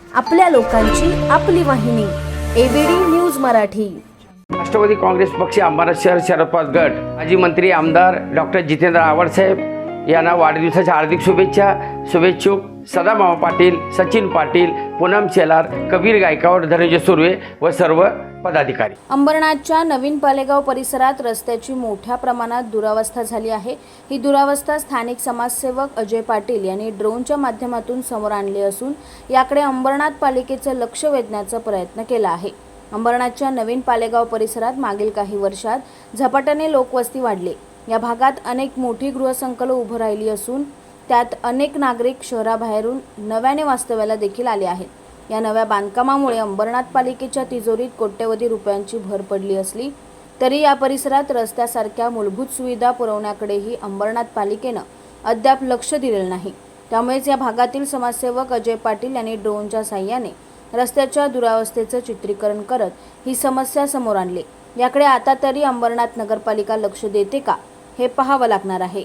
आपल्या लोकांची आपली वाहिनी एबीडी न्यूज मराठी. राष्ट्रवादी काँग्रेस पक्ष अंबारा शहर शरद गट. माजी मंत्री आमदार डॉक्टर जितेंद्र आव्हाडसाहेब यांना वाढदिवसाच्या हार्दिक शुभेच्छा शुभेच्छुक. सदाभाऊ पाटील सचिन पाटील पूनम शेलार कबीर गायकवाड धनंजय सुर्वे व सर्व पदाधिकारी. अंबरनाथच्या नवीन पालेगाव परिसरात रस्त्याची मोठ्या प्रमाणात दुरावस्था झाली आहे. ही दुरावस्था स्थानिक समाजसेवक अजय पाटील यांनी ड्रोनच्या माध्यमातून समोर आणली असून याकडे अंबरनाथ पालिकेचं लक्ष वेधण्याचा प्रयत्न केला आहे. अंबरनाथच्या नवीन पालेगाव परिसरात मागील काही वर्षात झपाट्याने लोकवस्ती वाढली. या भागात अनेक मोठी गृहसंकुलं उभं राहिली असून त्यात अनेक नागरिक शहराबाहेरून नव्याने वास्तव्याला देखील आले आहेत. या नव्या बांधकामामुळे अंबरनाथ पालिकेच्या तिजोरीत कोट्यवधी रुपयांची भर पडली असली तरी या परिसरात रस्त्यासारख्या मूलभूत सुविधा पुरवण्याकडेही अंबरनाथ पालिकेनं अद्याप लक्ष दिलेलं नाही. त्यामुळेच या भागातील समाजसेवक अजय पाटील यांनी ड्रोनच्या साह्याने रस्त्याच्या दुरावस्थेचं चित्रीकरण करत ही समस्या समोर आणली. याकडे आता तरी अंबरनाथ नगरपालिका लक्ष देते का हे पाहावं लागणार आहे.